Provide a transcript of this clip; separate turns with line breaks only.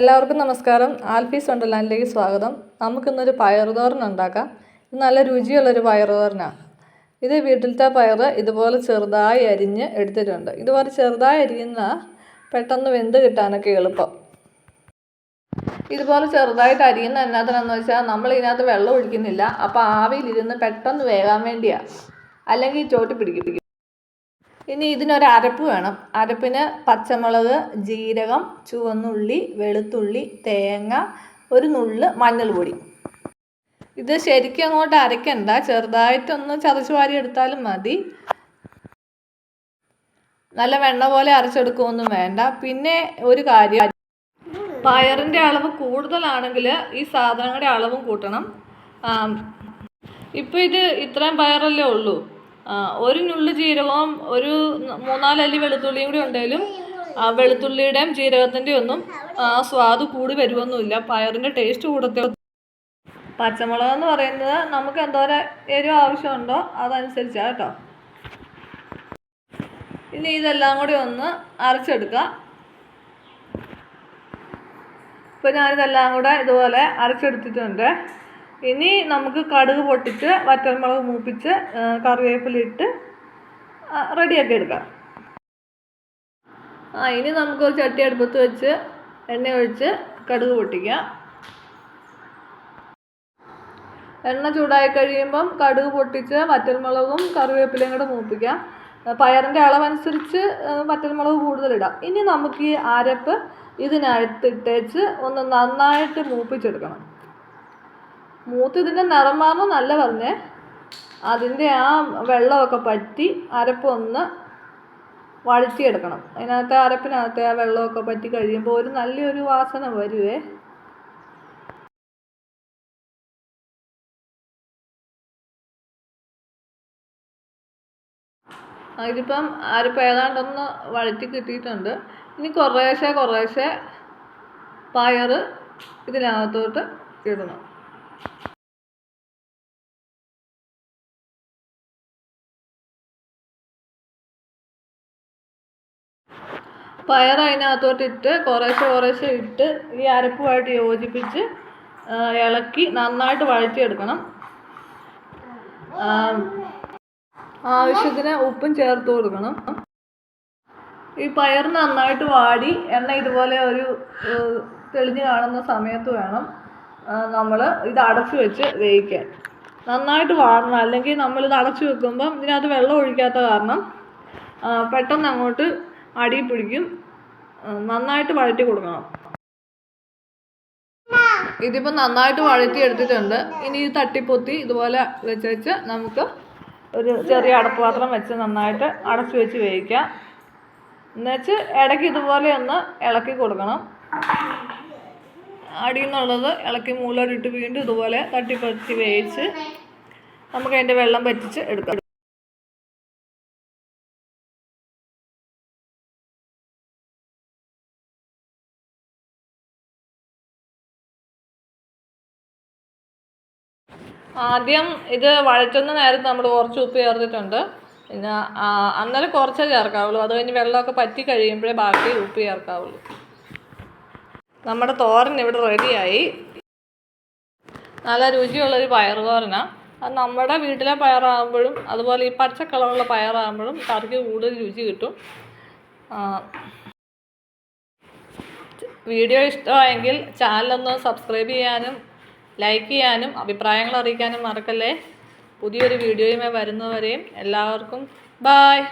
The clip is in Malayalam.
എല്ലാവർക്കും നമസ്കാരം. ആൽഫീസ് വണ്ടർലാൻഡിലേക്ക് സ്വാഗതം. നമുക്കിന്നൊരു പയറുതോരൻ ഉണ്ടാക്കാം. ഇത് നല്ല രുചിയുള്ളൊരു പയറുതോരനാണ് ഇത് വീട്ടിലത്തെ പയർ ഇതുപോലെ ചെറുതായി അരിഞ്ഞ് എടുത്തിട്ടുണ്ട്. ഇതുപോലെ ചെറുതായി അരിയുന്ന പെട്ടെന്ന് വെന്ത് കിട്ടാനൊക്കെ എളുപ്പം. ഇതുപോലെ ചെറുതായിട്ട് അരിയുന്ന എന്നാത്തിനെന്ന് വെച്ചാൽ നമ്മൾ ഇതിനകത്ത് വെള്ളം ഒഴിക്കുന്നില്ല. അപ്പോൾ ആവിയിലിരുന്ന് പെട്ടെന്ന് വേകാൻ വേണ്ടിയാണ് അല്ലെങ്കിൽ ചോട്ടി പിടിക്കും. ഇനി ഇതിനൊരു അരപ്പ് വേണം. അരപ്പിന് പച്ചമുളക് ജീരകം ചുവന്നുള്ളി വെളുത്തുള്ളി തേങ്ങ ഒരു നുള്ള് മഞ്ഞൾപ്പൊടി ഇത് ശരിക്കും അങ്ങോട്ട് അരയ്ക്കണ്ട. ചെറുതായിട്ടൊന്ന് ചതച്ചു വാരി എടുത്താലും മതി. നല്ല വെണ്ണ പോലെ അരച്ചെടുക്കുകയൊന്നും വേണ്ട. പിന്നെ ഒരു കാര്യം. പയറിന്റെ അളവ് കൂടുതലാണെങ്കിൽ ഈ സാധനങ്ങളുടെ അളവും കൂട്ടണം. ഇപ്പോൾ ഇത് ഇത്രയും പയറല്ലേ ഉള്ളൂ. ഒരു നുള്ളു ജീരകവും ഒരു മൂന്നാലല്ലി വെളുത്തുള്ളിയും കൂടി ഉണ്ടെങ്കിലും വെളുത്തുള്ളിയുടെയും ജീരകത്തിന്റെ ഒന്നും സ്വാദ് കൂടി വരുമൊന്നുമില്ല പയറിന്റെ ടേസ്റ്റ് കൂടത്തെ പച്ചമുളക് എന്ന് പറയുന്നത് നമുക്ക് എന്തോരം എരിവ് ആവശ്യമുണ്ടോ അതനുസരിച്ചാണ് കേട്ടോ. ഇനി ഇതെല്ലാം കൂടി ഒന്ന് അരച്ചെടുക്കുക ഇപ്പോൾ ഞാനിതെല്ലാം കൂടെ ഇതുപോലെ അരച്ചെടുത്തിട്ടുണ്ട്. ഇനി നമുക്ക് കടുക് പൊട്ടിച്ച് വറ്റൽമുളക് മൂപ്പിച്ച് കറിവേപ്പില ഇട്ട് റെഡിയാക്കി എടുക്കാം. ആ ഇനി നമുക്കൊരു ചട്ടി അടുപ്പത്ത് വെച്ച് എണ്ണ ഒഴിച്ച് കടുക് പൊട്ടിക്കാം. എണ്ണ ചൂടായി കഴിയുമ്പം കടുക് പൊട്ടിച്ച് വറ്റൽമുളകും കറിവേപ്പിലയും കൂടെ മൂപ്പിക്കാം. പയറിന്റെ അളവനുസരിച്ച് വറ്റൽമുളക് കൂടുതലിടാം. ഇനി നമുക്ക് ഈ അരപ്പ് ഇതിനകത്തിട്ടേച്ച് ഒന്ന് നന്നായിട്ട് മൂപ്പിച്ചെടുക്കണം. മൂത്ത് ഇതിന്റെ നിറം മാറുമ്പോൾ നല്ല പറഞ്ഞേ. അതിന്റെ ആ വെള്ളമൊക്കെ പറ്റി അരപ്പൊന്ന് വഴറ്റിയെടുക്കണം. അതിനകത്തെ അരപ്പിനകത്തെ ആ വെള്ളമൊക്കെ പറ്റി കഴിയുമ്പോൾ ഒരു നല്ലൊരു വാസന വരുവേ. ഇതിപ്പം അരപ്പ് ഏതാണ്ടൊന്ന് വഴറ്റി കിട്ടിയിട്ടുണ്ട്. ഇനി കുറേശ്ശെ കുറേശ്ശെ പയറ് ഇതിനകത്തോട്ട് ഇടണം. പയർ അതിനകത്തോട്ട് ഇട്ട് കുറേശ്ശെ കുറേശ്ശെ ഇട്ട് ഈ അരപ്പുമായിട്ട് യോജിപ്പിച്ച് ഇളക്കി നന്നായിട്ട് വഴറ്റിയെടുക്കണം. ആവശ്യത്തിന് ഉപ്പും ചേർത്ത് കൊടുക്കണം. ഈ പയർ നന്നായിട്ട് വാടി എണ്ണ ഇതുപോലെ ഒരു തെളിഞ്ഞ് കാണുന്ന സമയത്ത് വേണം നമ്മൾ ഇത് അടച്ചു വെച്ച് വേവിക്കാൻ. നന്നായിട്ട് വാടണം അല്ലെങ്കിൽ നമ്മളിത് അടച്ചു വെക്കുമ്പം ഇതിനകത്ത് വെള്ളം ഒഴിക്കാത്ത കാരണം പെട്ടെന്ന് അങ്ങോട്ട് അടി പിടിക്കും. നന്നായിട്ട് വഴറ്റി കൊടുക്കണം. ഇതിപ്പോൾ നന്നായിട്ട് വഴറ്റി എടുത്തിട്ടുണ്ട്. ഇനി ഇത് തട്ടിപ്പൊത്തി ഇതുപോലെ വെച്ച് വെച്ച് നമുക്ക് ഒരു ചെറിയ അടപ്പുപാത്രം വെച്ച് നന്നായിട്ട് അടച്ചു വെച്ച് വേവിക്കാം. എന്നുവെച്ച് ഇടയ്ക്ക് ഇതുപോലെ ഒന്ന് ഇളക്കി കൊടുക്കണം. അടിയിൽ നിന്നുള്ളത് ഇളക്കി മൂലോടിട്ട് വീണ്ടും ഇതുപോലെ തട്ടിപ്പൊത്തി വേവിച്ച് നമുക്ക് അതിന്റെ വെള്ളം പറ്റിച്ച് എടുക്കാം. ആദ്യം ഇത് വഴറ്റുന്ന നേരത്ത് നമ്മൾ കുറച്ച് ഉപ്പ് ചേർത്തിട്ടുണ്ട്. പിന്നെ അന്നേരം കുറച്ചേ ചേർക്കാവുള്ളൂ. അത് കഴിഞ്ഞ് വെള്ളമൊക്കെ പറ്റി കഴിയുമ്പോഴേ ബാക്കി ഉപ്പ് ചേർക്കാവുള്ളൂ. നമ്മുടെ തോരൻ ഇവിടെ റെഡിയായി. നല്ല രുചിയുള്ളൊരു പയർ തോരനാണ് അത് നമ്മുടെ വീട്ടിലെ പയറാകുമ്പോഴും അതുപോലെ ഈ പച്ച കളറുള്ള പയറാകുമ്പോഴും കറിക്ക് കൂടുതൽ രുചി കിട്ടും. വീഡിയോ ഇഷ്ടമായെങ്കിൽ ചാനലൊന്ന് സബ്സ്ക്രൈബ് ചെയ്യാനും ലൈക്ക് ചെയ്യാനും അഭിപ്രായങ്ങൾ അറിയിക്കാനും മറക്കല്ലേ. പുതിയൊരു വീഡിയോയുമായി വരുന്നവരെയും എല്ലാവർക്കും ബായ്